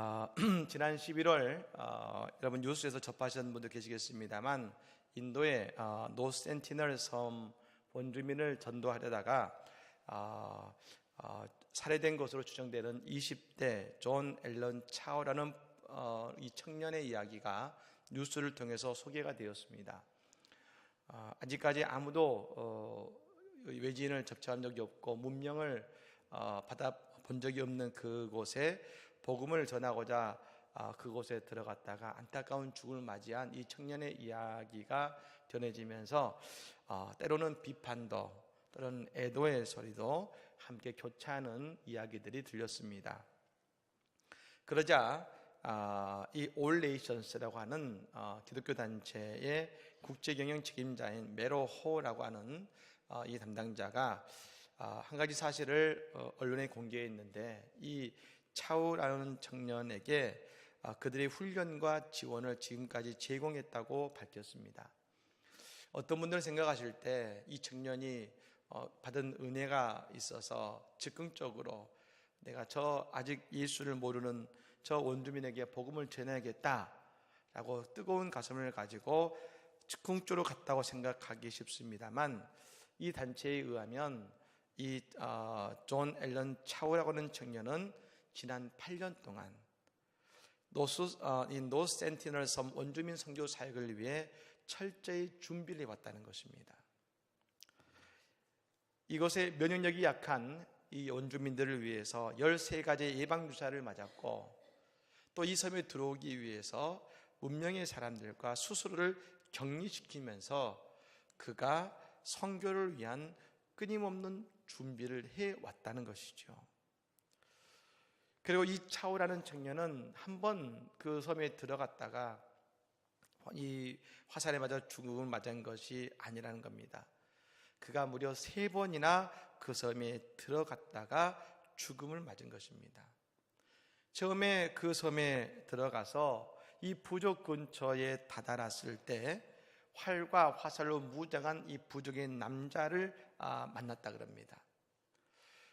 어, 지난 11월 어, 여러분 뉴스에서 접하신 분도 계시겠습니다만 인도의 어, 노 센티널 섬 원주민을 전도하려다가 어, 어, 살해된 것으로 추정되는 20대 존 앨런 차오라는 어, 이 청년의 이야기가 뉴스를 통해서 소개가 되었습니다. 어, 아직까지 아무도 어, 외지인을 접촉한 적이 없고 문명을 어, 받아 본 적이 없는 그곳에 복음을 전하고자 아, 그곳에 들어갔다가 안타까운 죽음을 맞이한 이 청년의 이야기가 전해지면서 어, 때로는 비판도 또는 애도의 소리도 함께 교차하는 이야기들이 들렸습니다. 그러자 아, 이 올레이션스라고 하는 어, 기독교 단체의 국제 경영 책임자인 메로 호라고 하는 어, 이 담당자가 아, 한 가지 사실을 언론에 공개했는데 이 차우라는 청년에게 아, 그들의 훈련과 지원을 지금까지 제공했다고 밝혔습니다. 어떤 분들은 생각하실 때 이 청년이 어, 받은 은혜가 있어서 즉흥적으로 내가 저 아직 예수를 모르는 저 원주민에게 복음을 전해야겠다라고 뜨거운 가슴을 가지고 즉흥적으로 갔다고 생각하기 쉽습니다만 이 단체에 의하면 이존 어, 앨런 차우라고 하는 청년은 지난 8년 동안 노스 어, 이 노스 센티널 섬 원주민 선교 사역을 위해 철저히 준비를 해왔다는 것입니다. 이곳에 면역력이 약한 이 원주민들을 위해서 13가지 예방 주사를 맞았고 또 이 섬에 들어오기 위해서 문명의 사람들과 스스로를 격리시키면서 그가 선교를 위한 끊임없는 준비를 해 왔다는 것이죠. 그리고 이 차오라는 청년은 한 번 그 섬에 들어갔다가 이 화살에 맞아 죽음을 맞은 것이 아니라는 겁니다. 그가 무려 세 번이나 그 섬에 들어갔다가 죽음을 맞은 것입니다. 처음에 그 섬에 들어가서 이 부족 근처에 다다랐을 때 활과 화살로 무장한 이 부족의 남자를 아, 만났다 그럽니다.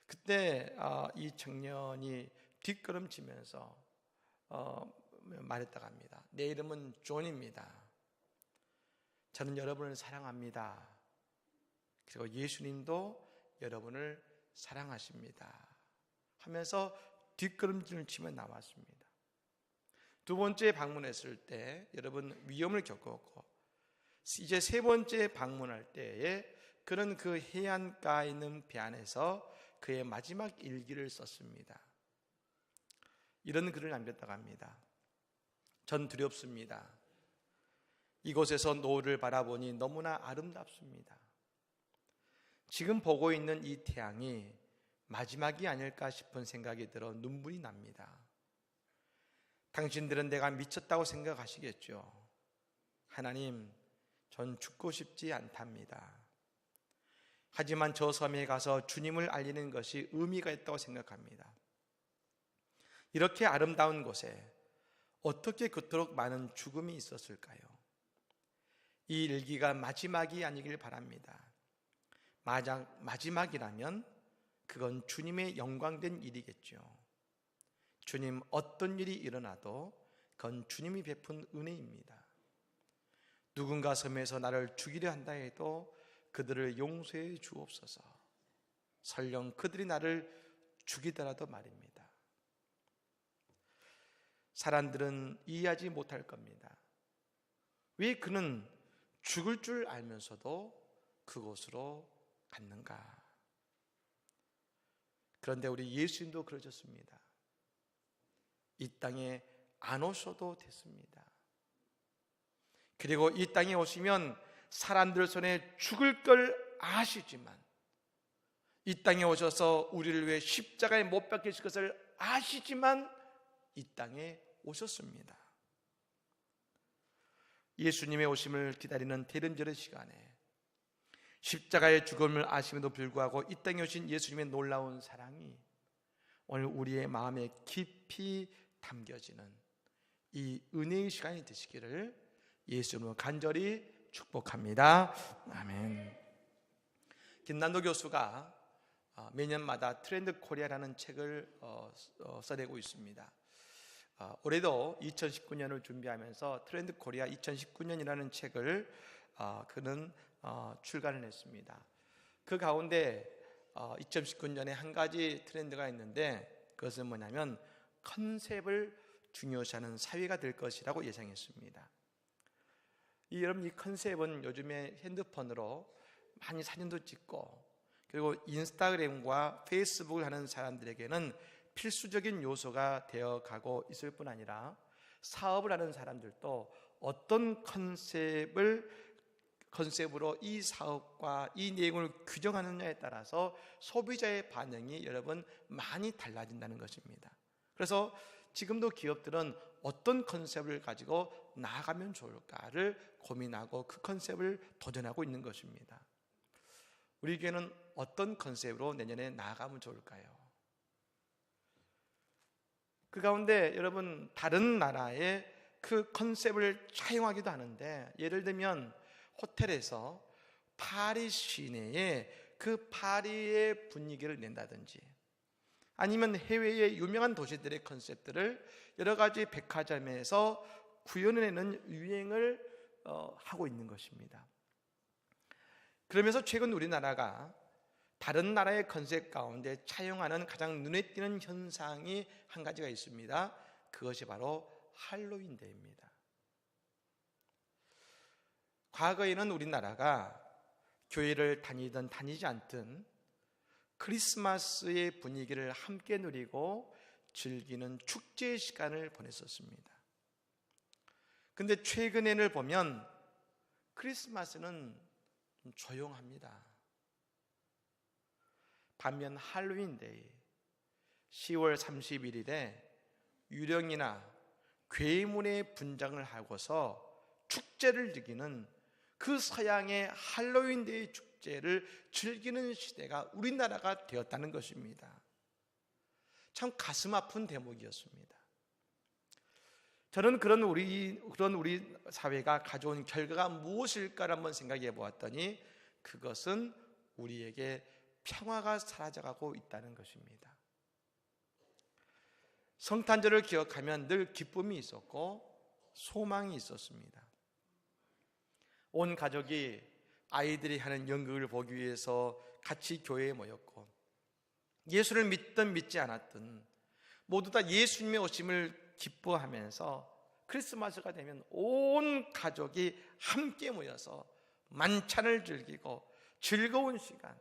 그때 아, 이 청년이 뒷걸음치면서 어, 말했다고 합니다. 내 이름은 존입니다. 저는 여러분을 사랑합니다. 그리고 예수님도 여러분을 사랑하십니다. 하면서 뒷걸음질을 치며 나왔습니다. 두 번째 방문했을 때 여러분 위험을 겪었고 이제 세 번째 방문할 때에 그는 그 해안가에 있는 배 안에서 그의 마지막 일기를 썼습니다. 이런 글을 남겼다고 합니다. 전 두렵습니다. 이곳에서 노을을 바라보니 너무나 아름답습니다. 지금 보고 있는 이 태양이 마지막이 아닐까 싶은 생각이 들어 눈물이 납니다. 당신들은 내가 미쳤다고 생각하시겠죠. 하나님, 전 죽고 싶지 않답니다. 하지만 저 섬에 가서 주님을 알리는 것이 의미가 있다고 생각합니다. 이렇게 아름다운 곳에 어떻게 그토록 많은 죽음이 있었을까요? 이 일기가 마지막이 아니길 바랍니다. 마지막이라면 그건 주님의 영광된 일이겠죠. 주님 어떤 일이 일어나도 그건 주님이 베푼 은혜입니다. 누군가 섬에서 나를 죽이려 한다 해도 그들을 용서해 주옵소서. 설령 그들이 나를 죽이더라도 말입니다. 사람들은 이해하지 못할 겁니다. 왜 그는 죽을 줄 알면서도 그곳으로 갔는가? 그런데 우리 예수님도 그러셨습니다. 이 땅에 안 오셔도 됐습니다. 그리고 이 땅에 오시면 사람들 손에 죽을 걸 아시지만 이 땅에 오셔서 우리를 위해 십자가에 못 박히실 것을 아시지만 이 땅에 오셨습니다. 예수님의 오심을 기다리는 대른절의 시간에 십자가의 죽음을 아심에도 불구하고 이 땅에 오신 예수님의 놀라운 사랑이 오늘 우리의 마음에 깊이 담겨지는 이 은혜의 시간이 되시기를 예수님으로 간절히 축복합니다. 아멘. 김난도 교수가 어, 매년마다 트렌드 코리아라는 책을 어, 어, 써내고 있습니다. 어, 올해도 2019년을 준비하면서 트렌드 코리아 2019년이라는 책을 어, 그는 어, 출간을 했습니다. 그 가운데 2019년에 한 가지 트렌드가 있는데 그것은 뭐냐면 컨셉을 중요시하는 사회가 될 것이라고 예상했습니다. 이 여러분 이 컨셉은 요즘에 핸드폰으로 많이 사진도 찍고 그리고 인스타그램과 페이스북을 하는 사람들에게는 필수적인 요소가 되어 가고 있을 뿐 아니라 사업을 하는 사람들도 어떤 컨셉을 컨셉으로 이 사업과 이 내용을 규정하느냐에 따라서 소비자의 반응이 여러분 많이 달라진다는 것입니다. 그래서 지금도 기업들은 어떤 컨셉을 가지고 나아가면 좋을까를 고민하고 그 컨셉을 도전하고 있는 것입니다. 우리 교회는 어떤 컨셉으로 내년에 나아가면 좋을까요? 그 가운데 여러분 다른 나라의 그 컨셉을 차용하기도 하는데 예를 들면 호텔에서 파리 시내에 그 파리의 분위기를 낸다든지 아니면 해외의 유명한 도시들의 컨셉들을 여러 가지 백화점에서 구현해내는 유행을 어, 하고 있는 것입니다. 그러면서 최근 우리나라가 다른 나라의 컨셉 가운데 차용하는 가장 눈에 띄는 현상이 한 가지가 있습니다. 그것이 바로 할로윈 데이입니다. 과거에는 우리나라가 교회를 다니든 다니지 않든 크리스마스의 분위기를 함께 누리고 즐기는 축제 시간을 보냈었습니다. 근데 최근에는 보면 크리스마스는 좀 조용합니다. 반면 할로윈데이 10월 31일에 유령이나 괴물의 분장을 하고서 축제를 즐기는 그 서양의 할로윈데이 축제를 즐기는 시대가 우리나라가 되었다는 것입니다. 참 가슴 아픈 대목이었습니다. 저는 그런 우리 그런 우리 사회가 가져온 결과가 무엇일까를 한번 생각해 보았더니 그것은 우리에게 평화가 사라져가고 있다는 것입니다. 성탄절을 기억하면 늘 기쁨이 있었고 소망이 있었습니다. 온 가족이 아이들이 하는 연극을 보기 위해서 같이 교회에 모였고 예수를 믿든 믿지 않았든 모두 다 예수님의 오심을 기뻐하면서 크리스마스가 되면 온 가족이 함께 모여서 만찬을 즐기고 즐거운 시간.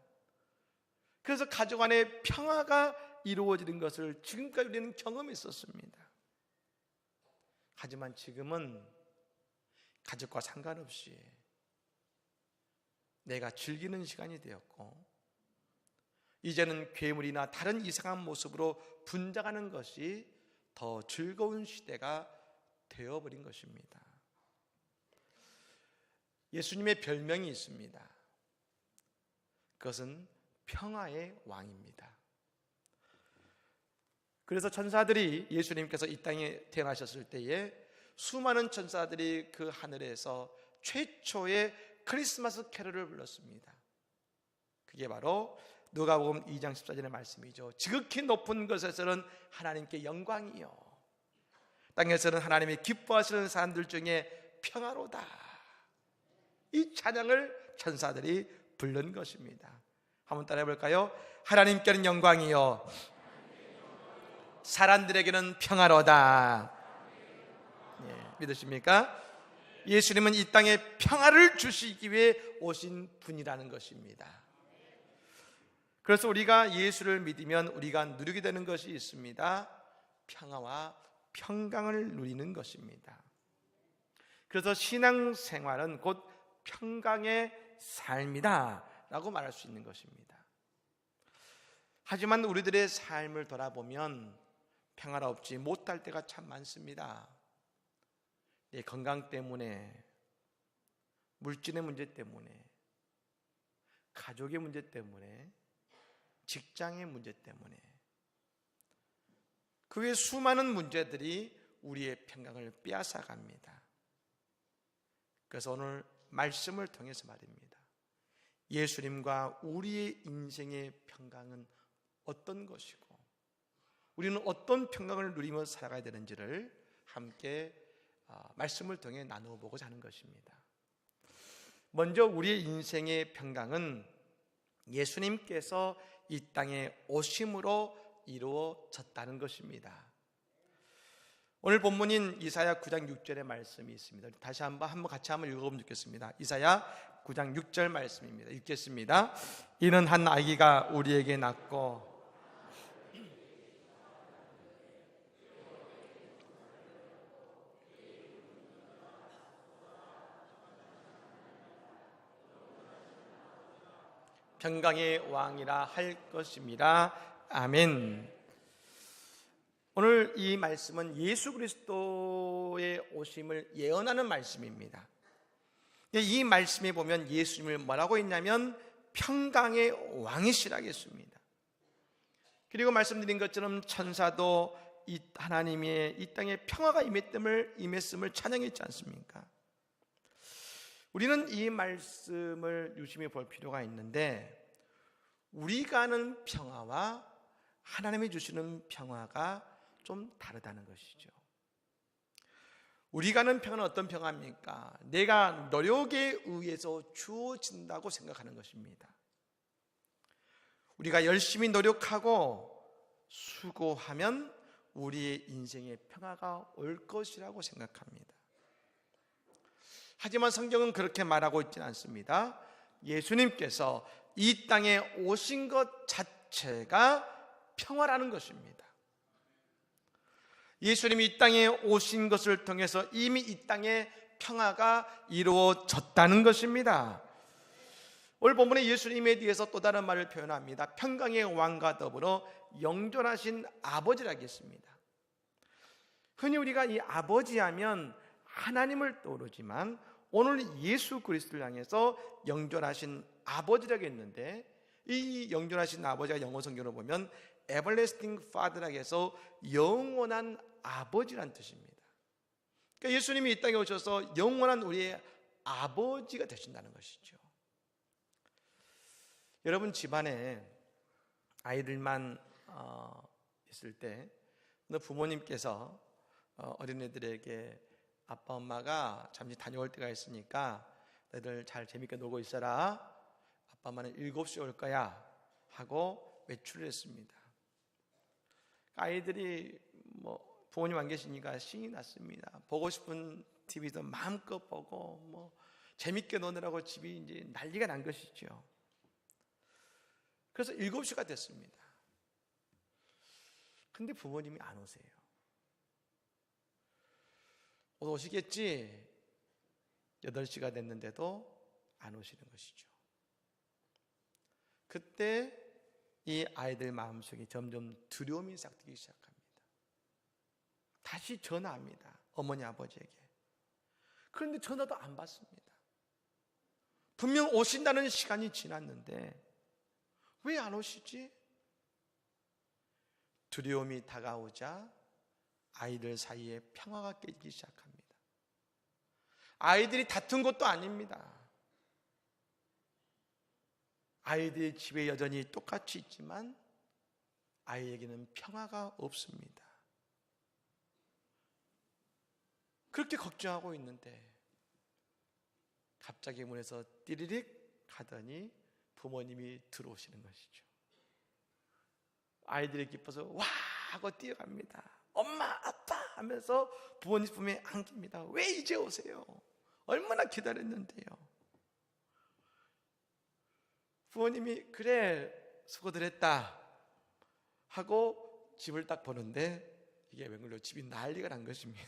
그래서 가족 안에 평화가 이루어지는 것을 지금까지 우리는 경험했었습니다. 하지만 지금은 가족과 상관없이 내가 즐기는 시간이 되었고 이제는 괴물이나 다른 이상한 모습으로 분장하는 것이 더 즐거운 시대가 되어버린 것입니다. 예수님의 별명이 있습니다. 그것은 평화의 왕입니다. 그래서 천사들이 예수님께서 이 땅에 태어나셨을 때에 수많은 천사들이 그 하늘에서 최초의 크리스마스 캐롤을 불렀습니다. 그게 바로 누가복음 2장 14절의 말씀이죠. 지극히 높은 것에서는 하나님께 영광이요. 땅에서는 하나님이 기뻐하시는 사람들 중에 평화로다. 이 찬양을 천사들이 부른 것입니다. 한번 따라해 볼까요? 하나님께는 영광이요. 사람들에게는 평화로다. 예, 믿으십니까? 예수님은 이 땅에 평화를 주시기 위해 오신 분이라는 것입니다. 그래서 우리가 예수를 믿으면 우리가 누리게 되는 것이 있습니다. 평화와 평강을 누리는 것입니다. 그래서 신앙 생활은 곧 평강의 삶이다 라고 말할 수 있는 것입니다. 하지만 우리들의 삶을 돌아보면 평화롭지 못할 때가 참 많습니다. 내 건강 때문에, 물질의 문제 때문에, 가족의 문제 때문에, 직장의 문제 때문에, 그 외 수많은 문제들이 우리의 평강을 빼앗아 갑니다. 그래서 오늘 말씀을 통해서 말입니다. 예수님과 우리의 인생의 평강은 어떤 것이고 우리는 어떤 평강을 누리며 살아가야 되는지를 함께 아, 말씀을 통해 나누어 보고자 하는 것입니다. 먼저 우리의 인생의 평강은 예수님께서 이 땅에 오심으로 이루어졌다는 것입니다. 오늘 본문인 이사야 9장 6절의 말씀이 있습니다. 다시 한번 한번 같이 한번 읽어보면 좋겠습니다. 이사야 9장 6절 말씀입니다. 읽겠습니다. 이는 한 아기가 우리에게 낳고 평강의 왕이라 할 것입니다. 아멘. 오늘 이 말씀은 예수 그리스도의 오심을 예언하는 말씀입니다. 이 말씀에 보면 예수님을 뭐라고 했냐면 평강의 왕이시라고 했습니다. 그리고 말씀드린 것처럼 천사도 이 하나님의 이 땅에 평화가 임했음을 임했음을 찬양했지 않습니까? 우리는 이 말씀을 유심히 볼 필요가 있는데 우리가 아는 평화와 하나님이 주시는 평화가 좀 다르다는 것이죠. 우리가 아는 평화는 어떤 평화입니까? 내가 노력에 의해서 주어진다고 생각하는 것입니다. 우리가 열심히 노력하고 수고하면 우리의 인생의 평화가 올 것이라고 생각합니다. 하지만 성경은 그렇게 말하고 있지는 않습니다. 예수님께서 이 땅에 오신 것 자체가 평화라는 것입니다. 예수님이 이 땅에 오신 것을 통해서 이미 이 땅에 평화가 이루어졌다는 것입니다. 오늘 본문에 예수님에 대해서 또 다른 말을 표현합니다. 평강의 왕과 더불어 영존하신 아버지라고 했습니다. 흔히 우리가 이 아버지 하면 하나님을 떠오르지만 오늘 예수 그리스도를 향해서 영존하신 아버지라고 했는데 이 영존하신 아버지가 영어 성경을 보면 everlasting father라고 해서 영원한 아버지란 뜻입니다. 그러니까 예수님이 이 땅에 오셔서 영원한 우리의 아버지가 되신다는 것이죠. 여러분 집안에 아이들만 어, 있을 때 부모님께서 어, 어린애들에게 아빠 엄마가 잠시 다녀올 때가 있으니까 너희들 잘 재밌게 놀고 있어라. 아빠 엄마는 7시에 올 거야 하고 외출을 했습니다. 아이들이 뭐 부모님 안 계시니까 신이 났습니다. 보고 싶은 TV도 마음껏 보고 뭐 재밌게 노느라고 집이 이제 난리가 난 것이죠. 그래서 7시가 됐습니다. 근데 부모님이 안 오세요. 오시겠지? 8시가 됐는데도 안 오시는 것이죠. 그때 이 아이들 마음속에 점점 두려움이 시작되기 시작합니다. 다시 전화합니다. 어머니 아버지에게. 그런데 전화도 안 받습니다. 분명 오신다는 시간이 지났는데 왜 안 오시지? 두려움이 다가오자 아이들 사이에 평화가 깨지기 시작합니다. 아이들이 다툰 것도 아닙니다. 아이들이 집에 여전히 똑같이 있지만 아이에게는 평화가 없습니다. 그렇게 걱정하고 있는데 갑자기 문에서 띠리릭 하더니 부모님이 들어오시는 것이죠. 아이들이 기뻐서 와 하고 뛰어갑니다. 엄마, 아빠 하면서 부모님 품에 안깁니다. 왜 이제 오세요? 얼마나 기다렸는데요. 부모님이 그래 수고들 했다 하고 집을 딱 보는데 이게 웬걸로 집이 난리가 난 것입니다.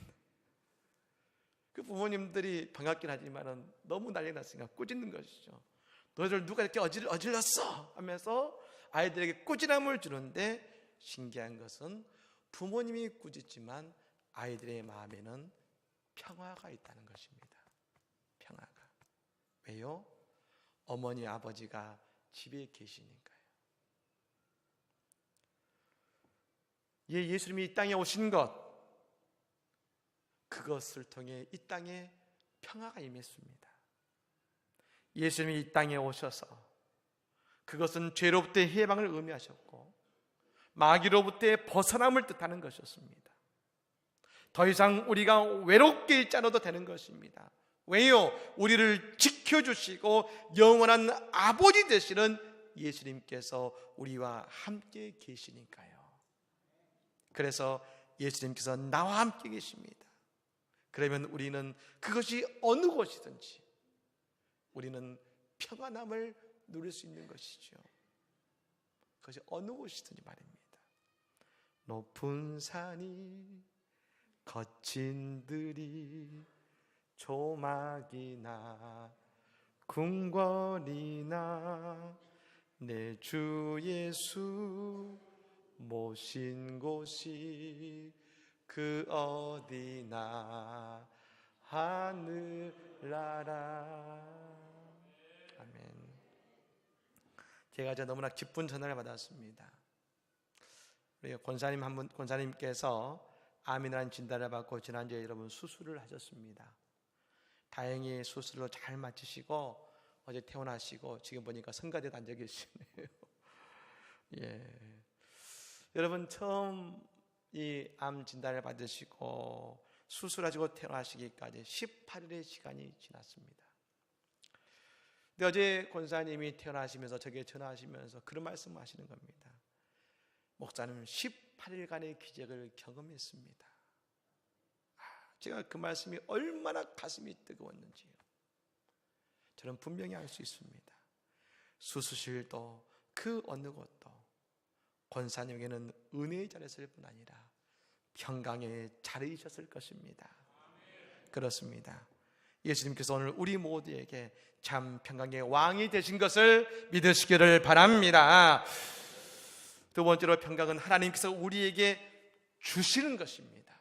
그 부모님들이 반갑긴 하지만은 너무 난리 났으니까 꾸짖는 것이죠. 너희들 누가 이렇게 어질, 어질렀어? 하면서 아이들에게 꾸지람을 주는데 신기한 것은 부모님이 꾸짖지만 아이들의 마음에는 평화가 있다는 것입니다. 평화가. 왜요? 어머니, 아버지가 집에 계시니까요. 예, 예수님이 이 땅에 오신 것, 그것을 통해 이 땅에 평화가 임했습니다. 예수님이 이 땅에 오셔서 그것은 죄로부터 해방을 의미하셨고 마귀로부터의 벗어남을 뜻하는 것이었습니다. 더 이상 우리가 외롭게 있지 않아도 되는 것입니다. 왜요? 우리를 지켜주시고 영원한 아버지 되시는 예수님께서 우리와 함께 계시니까요. 그래서 예수님께서 나와 함께 계십니다. 그러면 우리는 그것이 어느 곳이든지 우리는 평안함을 누릴 수 있는 것이죠. 그것이 어느 곳이든지 말입니다. 높은 산이 거친 들이 조막이나 궁궐이나 내 주 예수 모신 곳이 그 어디나 하늘나라. 아멘. 제가 저 너무나 기쁜 전화를 받았습니다. 우리 권사님 한 분 권사님께서 암이라는 진단을 받고 지난주에 여러분 수술을 하셨습니다 다행히 수술로 잘 마치시고 어제 퇴원하시고 지금 보니까 성가대에 앉아 계시네요. 예. 여러분 처음 이 암 진단을 받으시고 수술하시고 퇴원하시기까지 18일의 시간이 지났습니다. 근데 어제 권사님이 퇴원하시면서 저게 전화하시면서 그런 말씀하시는 겁니다. 목사님 18일간의 기적을 경험했습니다. 제가 그 말씀이 얼마나 가슴이 뜨거웠는지요. 저는 분명히 알 수 있습니다. 수수실도 그 어느 곳도 권사님에게는 은혜의 자리였을 뿐 아니라 평강의 자리이셨을 것입니다. 그렇습니다. 예수님께서 오늘 우리 모두에게 참 평강의 왕이 되신 것을 믿으시기를 바랍니다. 두 번째로 평강은 하나님께서 우리에게 주시는 것입니다.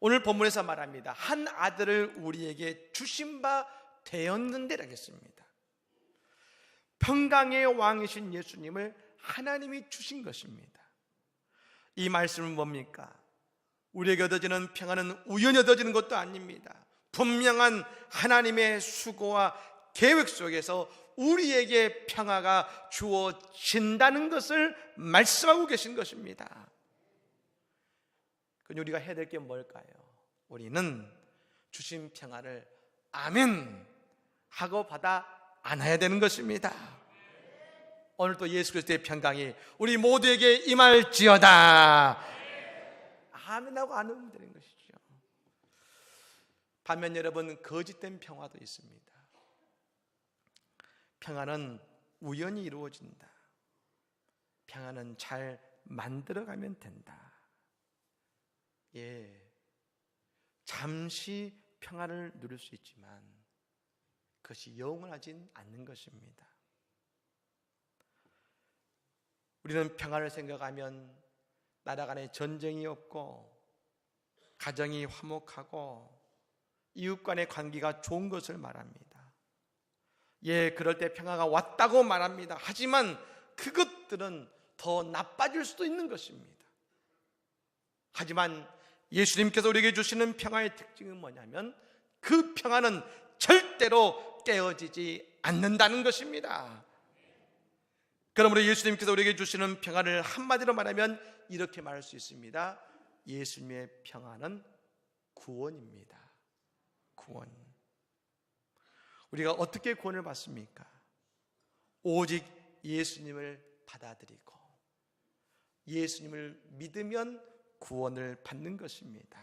오늘 본문에서 말합니다. 한 아들을 우리에게 주신 바 되었는데라고 했습니다. 평강의 왕이신 예수님을 하나님이 주신 것입니다. 이 말씀은 뭡니까? 우리에게 얻어지는 평안은 우연히 얻어지는 것도 아닙니다. 분명한 하나님의 수고와 계획 속에서 우리에게 평화가 주어진다는 것을 말씀하고 계신 것입니다. 그럼 우리가 해야 될 게 뭘까요? 우리는 주신 평화를 아멘 하고 받아 안아야 되는 것입니다. 오늘 또 예수 그리스도의 평강이 우리 모두에게 임할지어다. 아멘하고 안으면 되는 것이죠. 반면 여러분 거짓된 평화도 있습니다. 평화는 우연히 이루어진다. 평화는 잘 만들어가면 된다. 예. 잠시 평화를 누릴 수 있지만 그것이 영원하진 않는 것입니다. 우리는 평화를 생각하면 나라 간에 전쟁이 없고 가정이 화목하고 이웃 간의 관계가 좋은 것을 말합니다. 예, 그럴 때 평화가 왔다고 말합니다. 하지만 그것들은 더 나빠질 수도 있는 것입니다. 하지만 예수님께서 우리에게 주시는 평화의 특징은 뭐냐면 그 평화는 절대로 깨어지지 않는다는 것입니다. 그러므로 예수님께서 우리에게 주시는 평화를 한마디로 말하면 이렇게 말할 수 있습니다. 예수님의 평화는 구원입니다. 구원. 우리가 어떻게 구원을 받습니까? 오직 예수님을 받아들이고 예수님을 믿으면 구원을 받는 것입니다.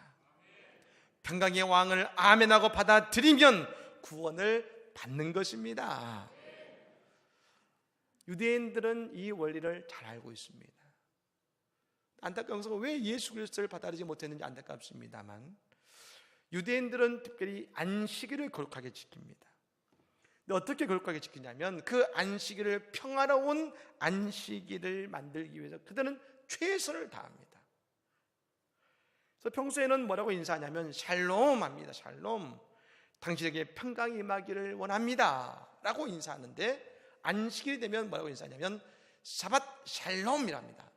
평강의 왕을 아멘하고 받아들이면 구원을 받는 것입니다. 유대인들은 이 원리를 잘 알고 있습니다. 안타까운 것은 왜 예수 그리스도를 받아들이지 못했는지 안타깝습니다만 유대인들은 특별히 안식일을 거룩하게 지킵니다. 어떻게 거룩하게 지키냐면 그 안식일을 평화로운 안식일을 만들기 위해서 그들은 최선을 다합니다. 그래서 평소에는 뭐라고 인사하냐면 샬롬 합니다. 샬롬. 당신에게 평강이 임하기를 원합니다. 라고 인사하는데 안식일이 되면 뭐라고 인사하냐면 사밧 샬롬이랍니다.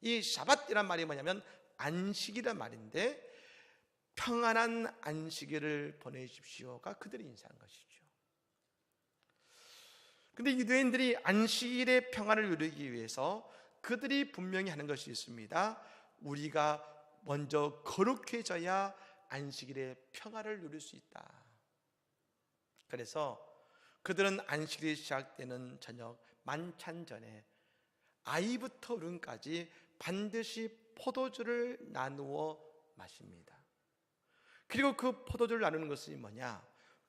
이 사밧이란 말이 뭐냐면 안식이란 말인데 평안한 안식일을 보내십시오가 그들이 인사한 것이죠. 근데 유대인들이 안식일의 평안을 누리기 위해서 그들이 분명히 하는 것이 있습니다. 우리가 먼저 거룩해져야 안식일의 평화를 누릴 수 있다. 그래서 그들은 안식일이 시작되는 저녁 만찬 전에 아이부터 어른까지 반드시 포도주를 나누어 마십니다. 그리고 그 포도주를 나누는 것이 뭐냐?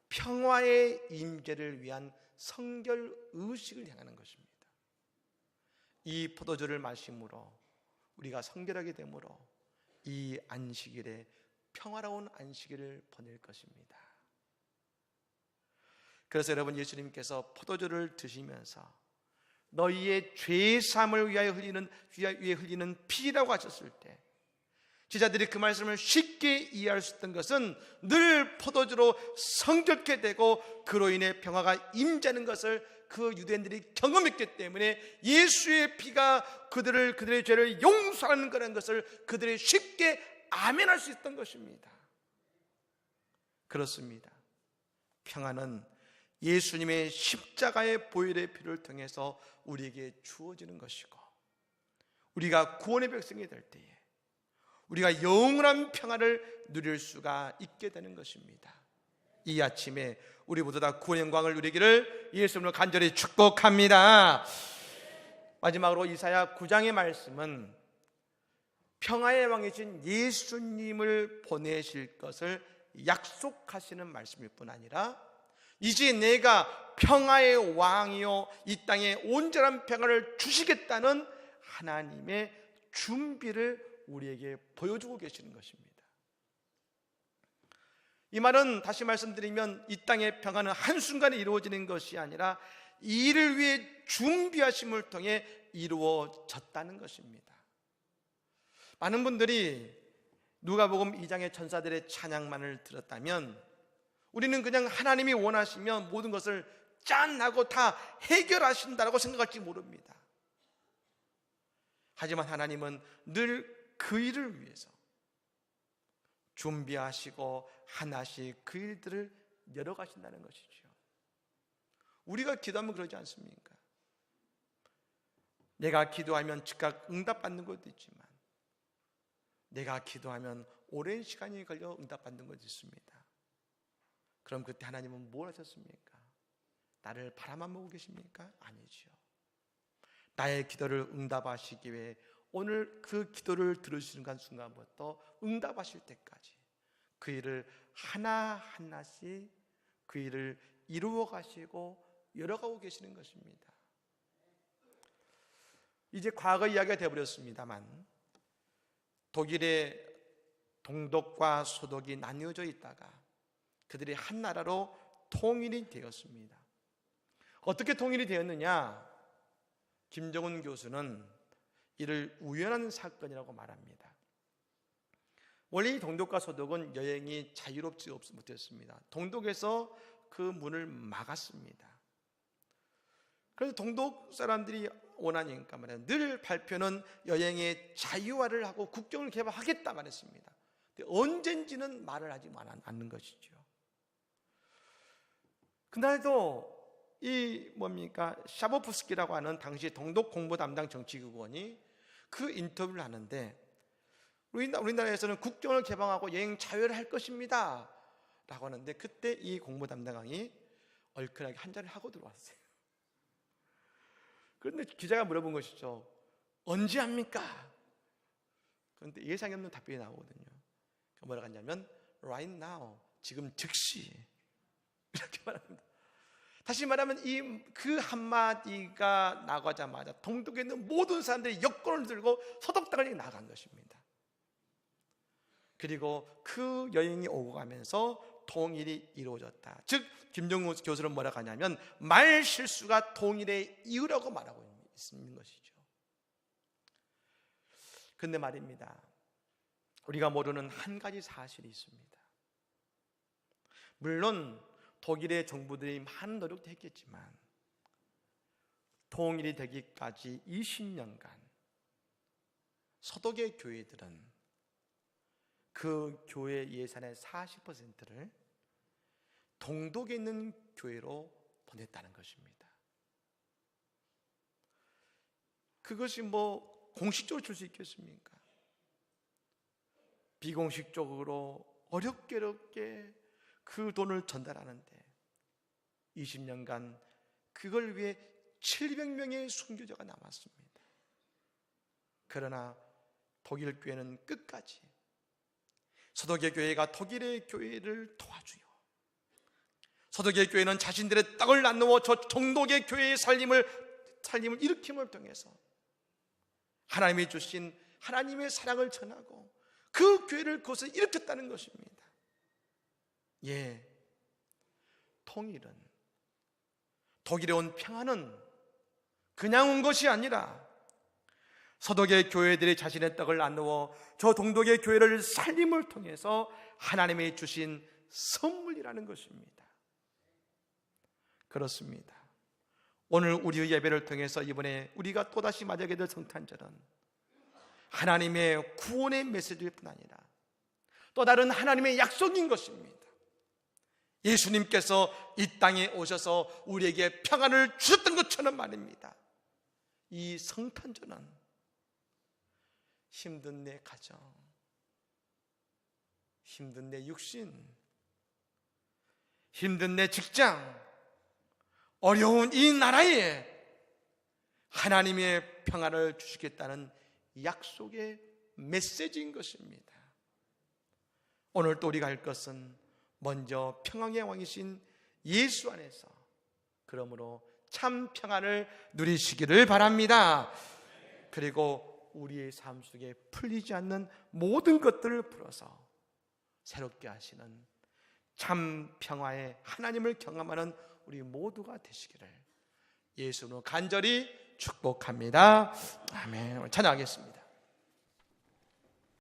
평화의 임재를 위한 성결 의식을 향하는 것입니다. 이 포도주를 마심으로 우리가 성결하게 되므로 이 안식일에 평화로운 안식일을 보낼 것입니다. 그래서 여러분 예수님께서 포도주를 드시면서 너희의 죄 사함을 위하여 흘리는 위에 흘리는 피라고 하셨을 때 제자들이 그 말씀을 쉽게 이해할 수 있던 것은 늘 포도주로 성결케 되고 그로 인해 평화가 임자는 것을 그 유대인들이 경험했기 때문에 예수의 피가 그들을 그들의 죄를 용서하는 거라는 것을 그들이 쉽게 아멘할 수 있던 것입니다. 그렇습니다. 평화는 예수님의 십자가의 보혈의 피를 통해서 우리에게 주어지는 것이고 우리가 구원의 백성이 될 때에 우리가 영원한 평화를 누릴 수가 있게 되는 것입니다. 이 아침에 우리 모두 다 구원의 영광을 누리기를 예수님으로 간절히 축복합니다. 마지막으로 이사야 9장의 말씀은 평화의 왕이신 예수님을 보내실 것을 약속하시는 말씀일 뿐 아니라 이제 내가 평화의 왕이요 이 땅에 온전한 평화를 주시겠다는 하나님의 준비를 우리에게 보여주고 계시는 것입니다. 이 말은 다시 말씀드리면 이 땅의 평화는 한순간에 이루어지는 것이 아니라 이를 위해 준비하심을 통해 이루어졌다는 것입니다. 많은 분들이 누가복음 2장의 천사들의 찬양만을 들었다면 우리는 그냥 하나님이 원하시면 모든 것을 짠 하고 다 해결하신다고 생각할지 모릅니다. 하지만 하나님은 늘 그 일을 위해서 준비하시고 하나씩 그 일들을 열어가신다는 것이죠. 우리가 기도하면 그러지 않습니까? 내가 기도하면 즉각 응답받는 것도 있지만 내가 기도하면 오랜 시간이 걸려 응답받는 것도 있습니다. 그럼 그때 하나님은 뭘 하셨습니까? 나를 바라만 보고 계십니까? 아니지요. 나의 기도를 응답하시기 위해 오늘 그 기도를 들으시는 순간부터 응답하실 때까지 그 일을 하나하나씩 그 일을 이루어 가시고 열어가고 계시는 것입니다. 이제 과거 이야기가 되어버렸습니다만 독일의 동독과 소독이 나뉘어져 있다가 그들이 한 나라로 통일이 되었습니다. 어떻게 통일이 되었느냐? 김정은 교수는 이를 우연한 사건이라고 말합니다. 원래 동독과 소독은 여행이 자유롭지 못했습니다. 동독에서 그 문을 막았습니다. 그래서 동독 사람들이 원하니까 말이야. 늘 발표는 여행의 자유화를 하고 국경을 개방하겠다 말했습니다. 언젠지는 말을 하지 않는 것이죠. 그날도 이 뭡니까 샤보프스키라고 하는 당시 동독 공보 담당 정치국원이 그 인터뷰를 하는데 우리나라에서는 국경을 개방하고 여행 자유를 할 것입니다. 라고 하는데 그때 이 공보 담당관이 얼큰하게 한 잔을 하고 들어왔어요. 그런데 기자가 물어본 것이죠. 언제 합니까? 그런데 예상이 없는 답변이 나오거든요. 뭐라고 하냐면 right now, 지금 즉시 이렇게 말합니다. 다시 말하면 이 그 한마디가 나가자마자 동독에 있는 모든 사람들이 여권을 들고 소독당을 나간 것입니다. 그리고 그 여행이 오고 가면서 통일이 이루어졌다. 즉 김정우 교수는 뭐라고 하냐면 말 실수가 통일의 이유라고 말하고 있는 것이죠. 근데 말입니다. 우리가 모르는 한 가지 사실이 있습니다. 물론 독일의 정부들이 많은 노력도 했겠지만 통일이 되기까지 20년간 서독의 교회들은 그 교회 예산의 40%를 동독에 있는 교회로 보냈다는 것입니다. 그 그것이 뭐 공식적으로 줄 수 있겠습니까? 비공식적으로 어렵게 어렵게 그 돈을 전달하는데 20년간 그걸 위해 700명의 순교자가 남았습니다. 그러나 독일 교회는 끝까지 서독의 교회가 독일의 교회를 도와주요. 서독의 교회는 자신들의 떡을 나누어 저 동독의 교회의 살림을 살림을 일으킴을 통해서 하나님이 주신 하나님의 사랑을 전하고 그 교회를 그것을 일으켰다는 것입니다. 예. 통일은 독일에 온 평화는 그냥 온 것이 아니라 서독의 교회들이 자신의 떡을 나누어 저 동독의 교회를 살림을 통해서 하나님이 주신 선물이라는 것입니다. 그렇습니다. 오늘 우리의 예배를 통해서 이번에 우리가 또다시 맞이하게 될 성탄절은 하나님의 구원의 메시지일 뿐 아니라 또 다른 하나님의 약속인 것입니다. 예수님께서 이 땅에 오셔서 우리에게 평안을 주셨던 것처럼 말입니다. 이 성탄절은 힘든 내 가정, 힘든 내 육신, 힘든 내 직장, 어려운 이 나라에 하나님의 평안을 주시겠다는 약속의 메시지인 것입니다. 오늘 또 우리가 할 것은 먼저 평강의 왕이신 예수 안에서 그러므로 참 평안을 누리시기를 바랍니다. 그리고 우리의 삶 속에 풀리지 않는 모든 것들을 풀어서 새롭게 하시는 참 평화의 하나님을 경험하는 우리 모두가 되시기를 예수로 간절히 축복합니다. 아멘. 찬양하겠습니다.